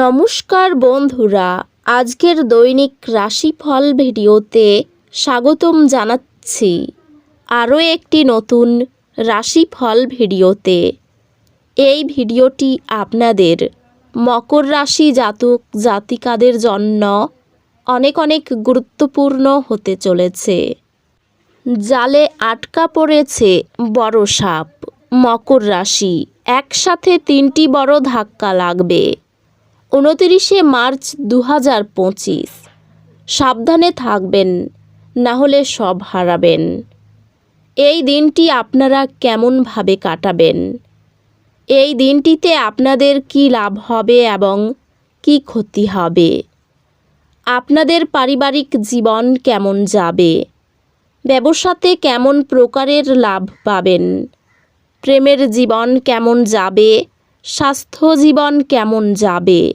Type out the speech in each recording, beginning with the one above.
নমস্কার বন্ধুরা, আজকের দৈনিক রাশিফল ভিডিওতে স্বাগতম জানাচ্ছি। আরও একটি নতুন রাশিফল ভিডিওতে। এই ভিডিওটি আপনাদের মকর রাশি জাতক জাতিকাদের জন্য অনেক অনেক গুরুত্বপূর্ণ হতে চলেছে। জালে আটকা পড়েছে বড় সাপ, মকর রাশি, একসাথে তিনটি বড় ধাক্কা লাগবে। উনতিরিশে মার্চ দু হাজার পঁচিশ। সাবধানে থাকবেন, না হলে সব হারাবেন। এই দিনটি আপনারা কেমনভাবে কাটাবেন? এই দিনটিতে আপনাদের কি লাভ হবে এবং কি ক্ষতি হবে? আপনাদের পারিবারিক জীবন কেমন যাবে? ব্যবসাতে কেমন প্রকারের লাভ পাবেন? প্রেমের জীবন কেমন যাবে? স্বাস্থ্য জীবন কেমন যাবে?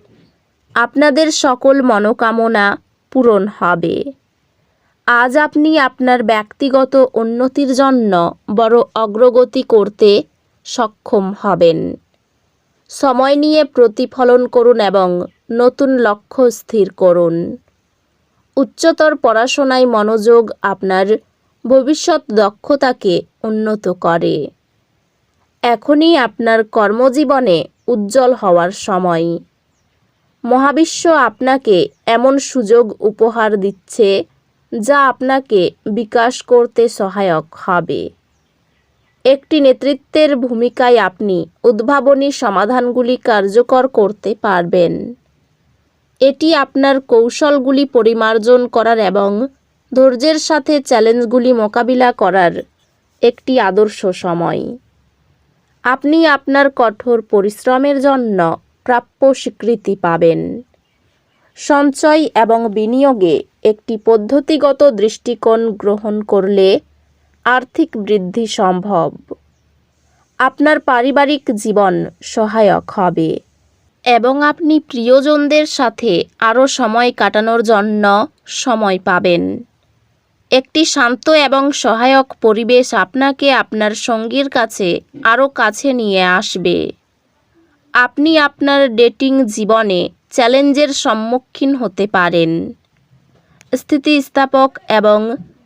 আপনাদের সকল মনোকামনা পূরণ হবে। আজ আপনি আপনার ব্যক্তিগত উন্নতির জন্য বড় অগ্রগতি করতে সক্ষম হবেন। সময় নিয়ে প্রতিফলন করুন এবং নতুন লক্ষ্য স্থির করুন। উচ্চতর পড়াশোনায় মনোযোগ আপনার ভবিষ্যৎ দক্ষতাকে উন্নত করে। এখনই আপনার কর্মজীবনে উজ্জ্বল হওয়ার সময়। মহাবিশ্ব আপনাকে এমন সুযোগ উপহার দিচ্ছে, যা আপনাকে বিকাশ করতে সহায়ক হবে। একটি নেতৃত্বের ভূমিকায় আপনি উদ্ভাবনী সমাধানগুলি কার্যকর করতে পারবেন। এটি আপনার কৌশলগুলি পরিমার্জন করার এবং ধৈর্যের সাথে চ্যালেঞ্জগুলি মোকাবিলা করার একটি আদর্শ সময়। আপনি আপনার কঠোর পরিশ্রমের জন্য প্রাপ্য স্বীকৃতি পাবেন। সঞ্চয় এবং বিনিয়োগে একটি পদ্ধতিগত দৃষ্টিকোণ গ্রহণ করলে আর্থিক বৃদ্ধি সম্ভব। আপনার পারিবারিক জীবন সহায়ক হবে এবং আপনি প্রিয়জনদের সাথে আরও সময় কাটানোর জন্য সময় পাবেন। একটি শান্ত এবং সহায়ক পরিবেশ আপনাকে আপনার সঙ্গীর কাছে আরও কাছে নিয়ে আসবে। আপনি আপনার ডেটিং জীবনে চ্যালেঞ্জের সম্মুখীন হতে পারেন। স্থিতিস্থাপক এবং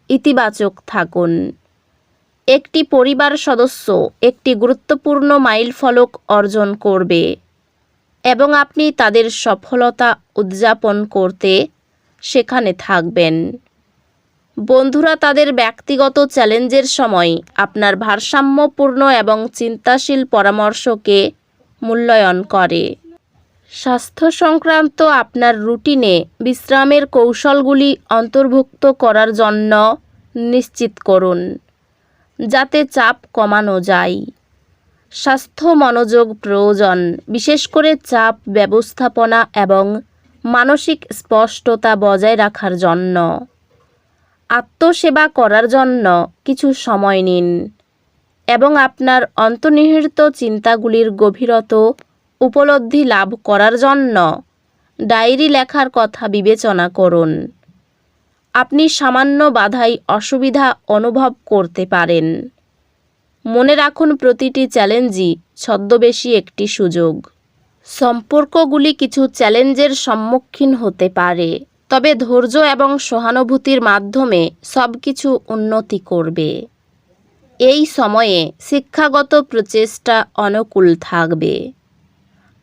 ইতিবাচক থাকুন। একটি পরিবার সদস্য একটি গুরুত্বপূর্ণ মাইলফলক অর্জন করবে এবং আপনি তাদের সফলতা উদযাপন করতে সেখানে থাকবেন। বন্ধুরা, তাদের ব্যক্তিগত চ্যালেঞ্জের সময় আপনার ভারসাম্যপূর্ণ এবং চিন্তাশীল পরামর্শকে মূল্যায়ন করে। স্বাস্থ্য সংক্রান্ত আপনার রুটিনে বিশ্রামের কৌশলগুলি অন্তর্ভুক্ত করার জন্য নিশ্চিত করুন, যাতে চাপ কমানো যায়। স্বাস্থ্য মনোযোগ প্রয়োজন, বিশেষ করে চাপ ব্যবস্থাপনা এবং মানসিক স্পষ্টতা বজায় রাখার জন্য। আত্মসেবা করার জন্য কিছু সময় নিন। এবং আপনার অন্তর্নিহিত চিন্তাগুলির গভীরত উপলব্ধি লাভ করার জন্য ডায়েরি লেখার কথা বিবেচনা করুন। আপনি সামান্য বাধাই অসুবিধা অনুভব করতে পারেন। মনে রাখুন প্রতিটি চ্যালেঞ্জই ছদ্মবেশী একটি সুযোগ। সম্পর্কগুলি কিছু চ্যালেঞ্জের সম্মুখীন হতে পারে, তবে ধৈর্য এবং সহানুভূতির মাধ্যমে সব কিছু উন্নতি করবে। এই সময়ে শিক্ষাগত প্রচেষ্টা অনুকূল থাকবে।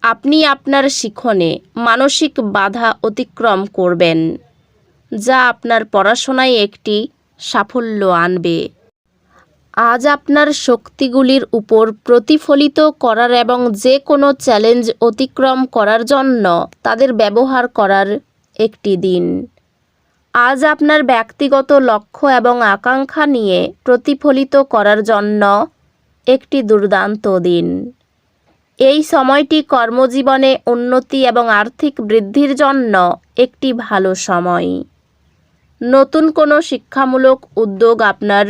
আপনি আপনার শিখনে মানসিক বাধা অতিক্রম করবেন, যা আপনার পড়াশোনায় একটি সাফল্য আনবে। আজ আপনার শক্তিগুলির উপর প্রতিফলিত করার এবং যে কোনো চ্যালেঞ্জ অতিক্রম করার জন্য তাদের ব্যবহার করার একটি দিন। আজ আপনার ব্যক্তিগত লক্ষ্য এবং আকাঙ্ক্ষা নিয়ে প্রতিফলিত করার জন্য একটি দুর্দান্ত দিন। এই সময়টি কর্মজীবনে উন্নতি এবং আর্থিক বৃদ্ধির জন্য একটি ভালো সময়। নতুন কোনো শিক্ষামূলক উদ্যোগ আপনার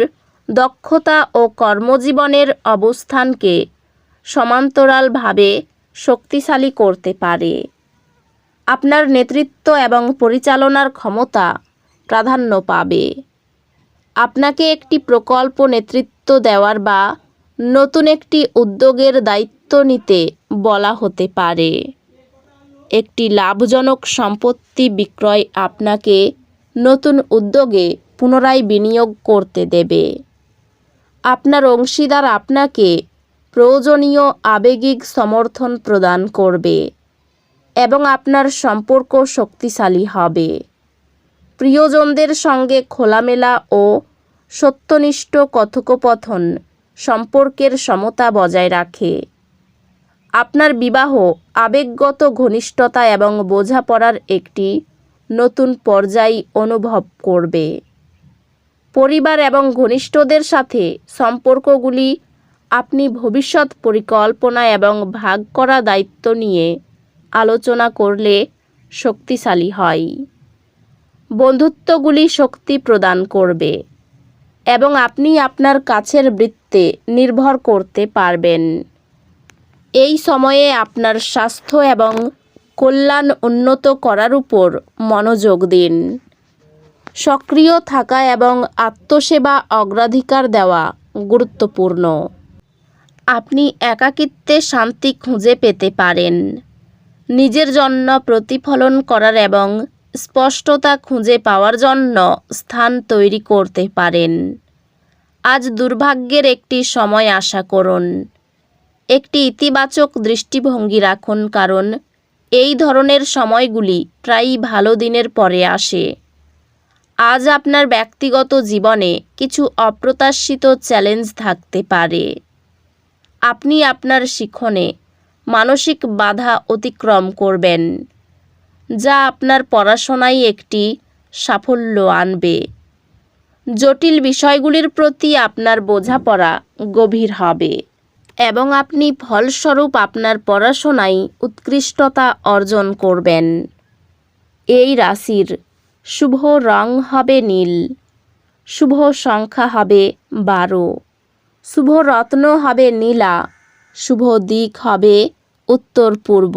দক্ষতা ও কর্মজীবনের অবস্থানকে সমান্তরালভাবে শক্তিশালী করতে পারে। আপনার নেতৃত্ব এবং পরিচালনার ক্ষমতা প্রাধান্য পাবে। আপনাকে একটি প্রকল্প নেতৃত্ব দেওয়ার বা নতুন একটি উদ্যোগের দায়িত্ব নিতে বলা হতে পারে। একটি লাভজনক সম্পত্তি বিক্রয় আপনাকে নতুন উদ্যোগে পুনরায় বিনিয়োগ করতে দেবে। আপনার অংশীদার আপনাকে প্রয়োজনীয় আবেগিক সমর্থন প্রদান করবে এবং আপনার সম্পর্ক শক্তিশালী হবে। প্রিয়জনদের সঙ্গে খোলামেলা ও সত্যনিষ্ঠ কথোপকথন সম্পর্কের সমতা বজায় রাখে। আপনার বিবাহ আবেগগত ঘনিষ্ঠতা এবং বোঝাপড়ার একটি নতুন পর্যায় অনুভব করবে। পরিবার এবং ঘনিষ্ঠদের সাথে সম্পর্কগুলি আপনি ভবিষ্যৎ পরিকল্পনা এবং ভাগ করা দায়িত্ব নিয়ে আলোচনা করলে শক্তিশালী হয়। বন্ধুত্বগুলি শক্তি প্রদান করবে এবং আপনি আপনার কাছের বৃত্তে নির্ভর করতে পারবেন। এই সময়ে আপনার স্বাস্থ্য এবং কল্যাণ উন্নত করার উপর মনোযোগ দিন। সক্রিয় থাকা এবং আত্মসেবা অগ্রাধিকার দেওয়া গুরুত্বপূর্ণ। আপনি একাকিত্বে শান্তি খুঁজে পেতে পারেন। নিজের জন্য প্রতিফলন করার এবং স্পষ্টতা খুঁজে পাওয়ার জন্য স্থান তৈরি করতে পারেন। আজ দুর্ভাগ্যের একটি সময় আশা করুন। একটি ইতিবাচক দৃষ্টিভঙ্গি রাখুন কারণ এই ধরনের সময়গুলি প্রায়ই ভালো দিনের পরে আসে। আজ আপনার ব্যক্তিগত জীবনে কিছু অপ্রত্যাশিত চ্যালেঞ্জ থাকতে পারে। আপনি আপনার শিখনে মানসিক বাধা অতিক্রম করবেন। যা আপনার পড়াশোনায় একটি সাফল্য আনবে। জটিল বিষয়গুলির প্রতি আপনার বোঝাপড়া গভীর হবে এবং আপনি ফলস্বরূপ আপনার পড়াশোনায় উৎকৃষ্টতা অর্জন করবেন। এই রাশির শুভ রং হবে নীল, শুভ সংখ্যা হবে বারো, শুভ রত্ন হবে নীলা, শুভ দিক হবে উত্তর পূর্ব